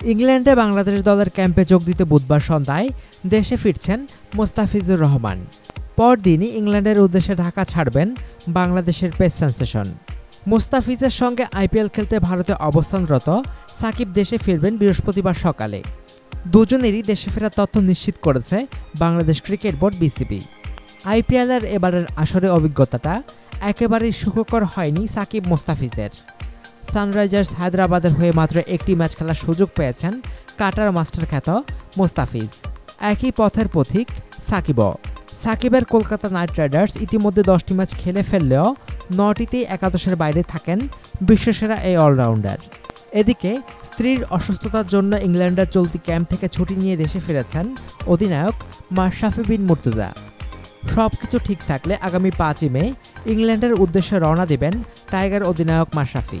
ইংল্যান্ডে বাংলাদেশ দলের ক্যাম্পে যোগ দিতে বুধবার সন্ধ্যায় দেশে ফিরছেন মোস্তাফিজুর রহমান। পরদিনই ইংল্যান্ডের উদ্দেশ্যে ঢাকা ছাড়বেন বাংলাদেশের পেস সেন্সেশন। মোস্তাফিজের সঙ্গে আইপিএল খেলতে ভারতে অবস্থানরত সাকিব দেশে ফিরবেন বৃহস্পতিবার সকালে। দুজনেরই দেশে ফেরার তথ্য নিশ্চিত করেছে বাংলাদেশ ক্রিকেট বোর্ড বিসিবি। আইপিএলের এবারের আসরে অভিজ্ঞতাটা একেবারেই সুখকর হয়নি সাকিব মোস্তাফিজের। সানরাইজার্স হায়দ্রাবাদের হয়ে মাত্র একটি ম্যাচ খেলার সুযোগ পেয়েছেন কাটার মাস্টার খ্যাত মোস্তাফিজ। একই পথের পথিক সাকিব সাকিবের কলকাতা নাইট রাইডার্স ইতিমধ্যে দশটি ম্যাচ খেলে ফেললেও নটিতেই একাদশের বাইরে থাকেন বিশ্বসেরা এই অলরাউন্ডার। এদিকে স্ত্রীর অসুস্থতার জন্য ইংল্যান্ডের চলতি ক্যাম্প থেকে ছুটি নিয়ে দেশে ফিরেছেন অধিনায়ক মাশরাফি বিন মুর্তজা। সব কিছু ঠিক থাকলে আগামী পাঁচই মে ইংল্যান্ডের উদ্দেশ্যে রওনা দেবেন টাইগার অধিনায়ক মাশরাফি।